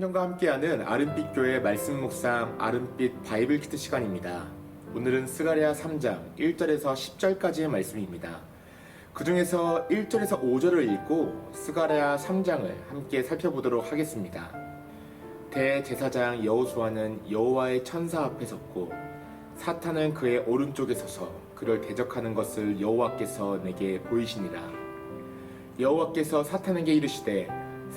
성경과 함께하는 아름빛 교회 말씀 묵상 아름빛 바이블 키트 시간입니다. 오늘은 스가랴 3장 1절에서 10절까지의 말씀입니다. 그 중에서 1절에서 5절을 읽고 스가랴 3장을 함께 살펴보도록 하겠습니다. 대제사장 여호수아는 여호와의 천사 앞에 섰고 사탄은 그의 오른쪽에 서서 그를 대적하는 것을 여호와께서 내게 보이시니라. 여호와께서 사탄에게 이르시되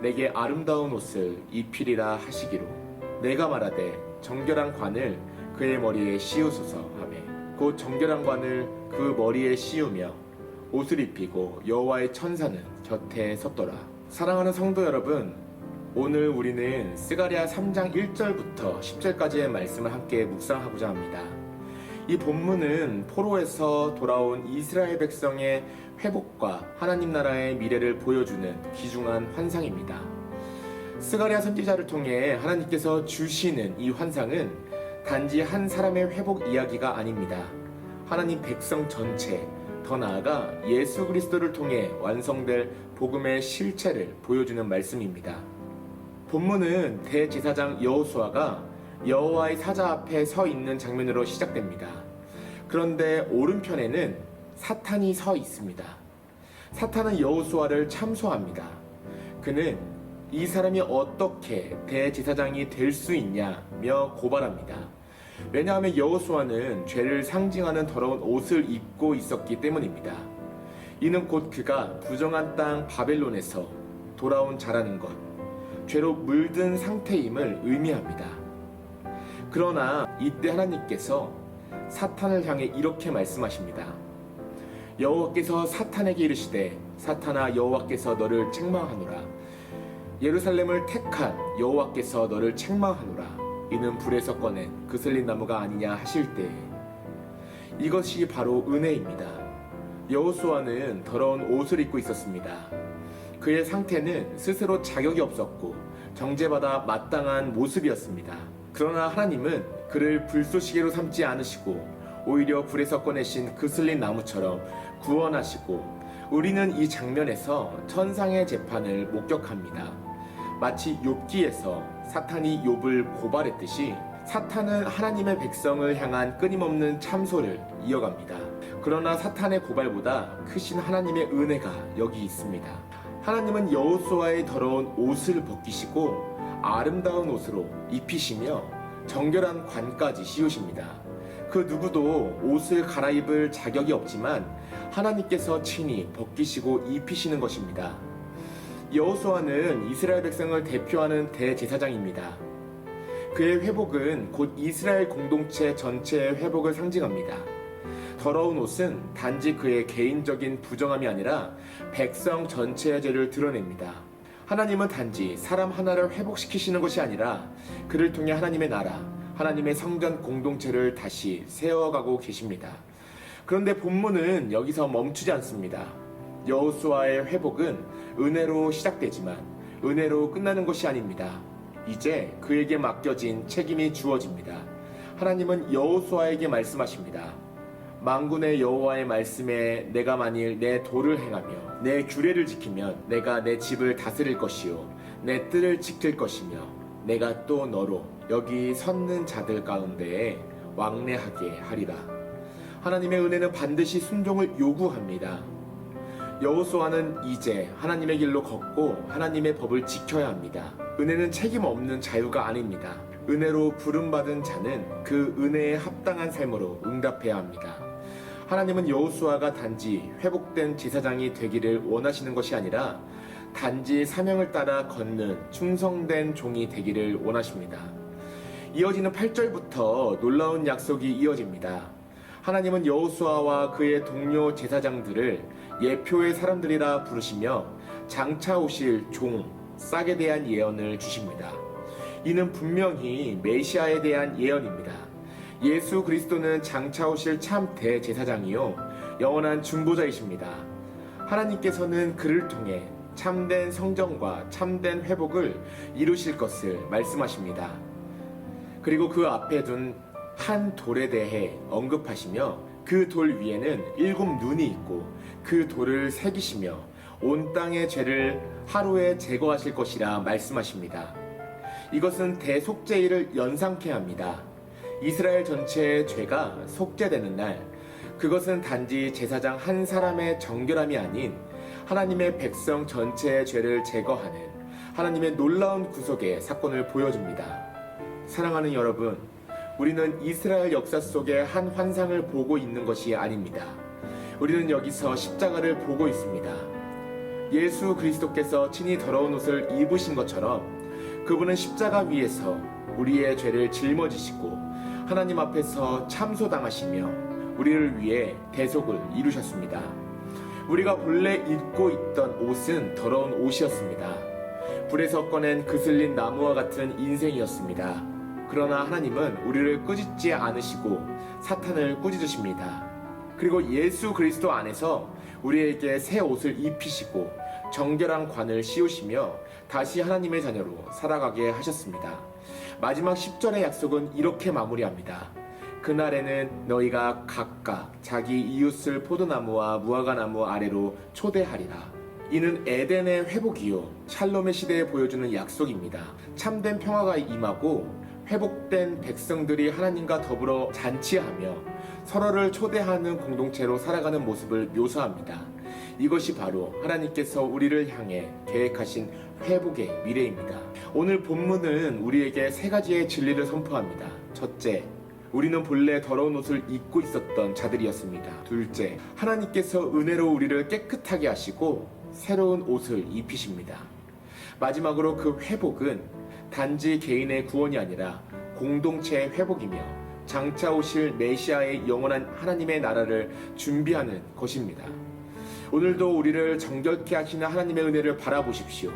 내게 아름다운 옷을 입히리라 하시기로 내가 말하되 정결한 관을 그의 머리에 씌우소서 하매 곧 정결한 관을 그 머리에 씌우며 옷을 입히고 여호와의 천사는 곁에 섰더라 사랑하는 성도 여러분 오늘 우리는 스가랴 3장 1절부터 10절까지의 말씀을 함께 묵상하고자 합니다. 이 본문은 포로에서 돌아온 이스라엘 백성의 회복과 하나님 나라의 미래를 보여주는 귀중한 환상입니다. 스가랴 선지자를 통해 하나님께서 주시는 이 환상은 단지 한 사람의 회복 이야기가 아닙니다. 하나님 백성 전체, 더 나아가 예수 그리스도를 통해 완성될 복음의 실체를 보여주는 말씀입니다. 본문은 대제사장 여호수아가 여호와의 사자 앞에 서 있는 장면으로 시작됩니다. 그런데 오른편에는 사탄이 서 있습니다. 사탄은 여호수아를 참소합니다. 그는 이 사람이 어떻게 대제사장이 될 수 있냐며 고발합니다. 왜냐하면 여호수아는 죄를 상징하는 더러운 옷을 입고 있었기 때문입니다. 이는 곧 그가 부정한 땅 바벨론에서 돌아온 자라는 것, 죄로 물든 상태임을 의미합니다. 그러나 이때 하나님께서 사탄을 향해 이렇게 말씀하십니다. 여호와께서 사탄에게 이르시되 사탄아 여호와께서 너를 책망하노라. 예루살렘을 택한 여호와께서 너를 책망하노라. 이는 불에서 꺼낸 그슬린 나무가 아니냐 하실 때 이것이 바로 은혜입니다. 여호수아는 더러운 옷을 입고 있었습니다. 그의 상태는 스스로 자격이 없었고 정죄받아 마땅한 모습이었습니다. 그러나 하나님은 그를 불쏘시개로 삼지 않으시고 오히려 불에서 꺼내신 그슬린 나무처럼 구원하시고 우리는 이 장면에서 천상의 재판을 목격합니다. 마치 욥기에서 사탄이 욥을 고발했듯이 사탄은 하나님의 백성을 향한 끊임없는 참소를 이어갑니다. 그러나 사탄의 고발보다 크신 하나님의 은혜가 여기 있습니다. 하나님은 여호수아의 더러운 옷을 벗기시고 아름다운 옷으로 입히시며 정결한 관까지 씌우십니다. 그 누구도 옷을 갈아입을 자격이 없지만 하나님께서 친히 벗기시고 입히시는 것입니다. 여호수아는 이스라엘 백성을 대표하는 대제사장입니다. 그의 회복은 곧 이스라엘 공동체 전체의 회복을 상징합니다. 더러운 옷은 단지 그의 개인적인 부정함이 아니라 백성 전체의 죄를 드러냅니다. 하나님은 단지 사람 하나를 회복시키시는 것이 아니라 그를 통해 하나님의 나라, 하나님의 성전 공동체를 다시 세워가고 계십니다. 그런데 본문은 여기서 멈추지 않습니다. 여호수아의 회복은 은혜로 시작되지만 은혜로 끝나는 것이 아닙니다. 이제 그에게 맡겨진 책임이 주어집니다. 하나님은 여호수아에게 말씀하십니다. 망군의 여호와의 말씀에 내가 만일 내 도를 행하며 내 규례를 지키면 내가 내 집을 다스릴 것이요 내 뜰을 지킬 것이며 내가 또 너로 여기 섰는 자들 가운데에 왕래하게 하리라. 하나님의 은혜는 반드시 순종을 요구합니다. 여호수아는 이제 하나님의 길로 걷고 하나님의 법을 지켜야 합니다. 은혜는 책임 없는 자유가 아닙니다. 은혜로 부름받은 자는 그 은혜에 합당한 삶으로 응답해야 합니다. 하나님은 여호수아가 단지 회복된 제사장이 되기를 원하시는 것이 아니라 단지 사명을 따라 걷는 충성된 종이 되기를 원하십니다. 이어지는 8절부터 놀라운 약속이 이어집니다. 하나님은 여호수아와 그의 동료 제사장들을 예표의 사람들이라 부르시며 장차 오실 종 싹에 대한 예언을 주십니다. 이는 분명히 메시아에 대한 예언입니다. 예수 그리스도는 장차 오실 참 대제사장이요 영원한 중보자이십니다. 하나님께서는 그를 통해 참된 성정과 참된 회복을 이루실 것을 말씀하십니다. 그리고 그 앞에 둔 한 돌에 대해 언급하시며 그 돌 위에는 일곱 눈이 있고 그 돌을 새기시며 온 땅의 죄를 하루에 제거하실 것이라 말씀하십니다. 이것은 대속죄일을 연상케 합니다. 이스라엘 전체의 죄가 속죄되는 날, 그것은 단지 제사장 한 사람의 정결함이 아닌 하나님의 백성 전체의 죄를 제거하는 하나님의 놀라운 구속의 사건을 보여줍니다. 사랑하는 여러분, 우리는 이스라엘 역사 속의 한 환상을 보고 있는 것이 아닙니다. 우리는 여기서 십자가를 보고 있습니다. 예수 그리스도께서 친히 더러운 옷을 입으신 것처럼 그분은 십자가 위에서 우리의 죄를 짊어지시고 하나님 앞에서 참소당하시며 우리를 위해 대속을 이루셨습니다. 우리가 본래 입고 있던 옷은 더러운 옷이었습니다. 불에서 꺼낸 그슬린 나무와 같은 인생이었습니다. 그러나 하나님은 우리를 꾸짖지 않으시고 사탄을 꾸짖으십니다. 그리고 예수 그리스도 안에서 우리에게 새 옷을 입히시고 정결한 관을 씌우시며 다시 하나님의 자녀로 살아가게 하셨습니다. 마지막 10절의 약속은 이렇게 마무리합니다. 그날에는 너희가 각각 자기 이웃을 포도나무와 무화과나무 아래로 초대하리라. 이는 에덴의 회복이요 샬롬의 시대에 보여주는 약속입니다. 참된 평화가 임하고 회복된 백성들이 하나님과 더불어 잔치하며 서로를 초대하는 공동체로 살아가는 모습을 묘사합니다. 이것이 바로 하나님께서 우리를 향해 계획하신 회복의 미래입니다. 오늘 본문은 우리에게 세 가지의 진리를 선포합니다. 첫째, 우리는 본래 더러운 옷을 입고 있었던 자들이었습니다. 둘째, 하나님께서 은혜로 우리를 깨끗하게 하시고 새로운 옷을 입히십니다. 마지막으로 그 회복은 단지 개인의 구원이 아니라 공동체의 회복이며 장차 오실 메시아의 영원한 하나님의 나라를 준비하는 것입니다. 오늘도 우리를 정결케 하시는 하나님의 은혜를 바라보십시오.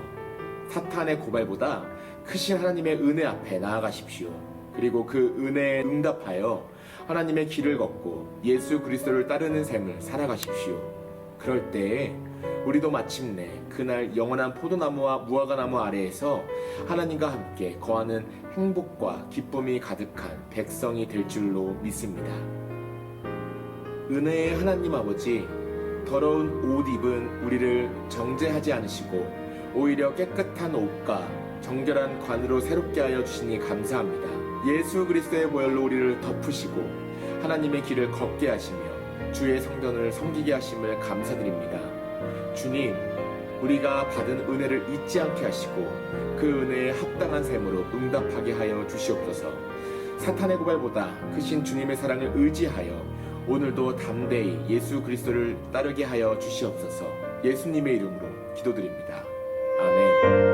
사탄의 고발보다 크신 하나님의 은혜 앞에 나아가십시오. 그리고 그 은혜에 응답하여 하나님의 길을 걷고 예수 그리스도를 따르는 삶을 살아가십시오. 그럴 때에 우리도 마침내 그날 영원한 포도나무와 무화과나무 아래에서 하나님과 함께 거하는 행복과 기쁨이 가득한 백성이 될 줄로 믿습니다. 은혜의 하나님 아버지, 더러운 옷 입은 우리를 정죄하지 않으시고 오히려 깨끗한 옷과 정결한 관으로 새롭게 하여 주시니 감사합니다. 예수 그리스도의 보혈로 우리를 덮으시고 하나님의 길을 걷게 하시며 주의 성전을 섬기게 하심을 감사드립니다. 주님, 우리가 받은 은혜를 잊지 않게 하시고 그 은혜에 합당한 삶으로 응답하게 하여 주시옵소서. 사탄의 고발보다 크신 주님의 사랑을 의지하여 오늘도 담대히 예수 그리스도를 따르게 하여 주시옵소서. 예수님의 이름으로 기도드립니다. 아멘.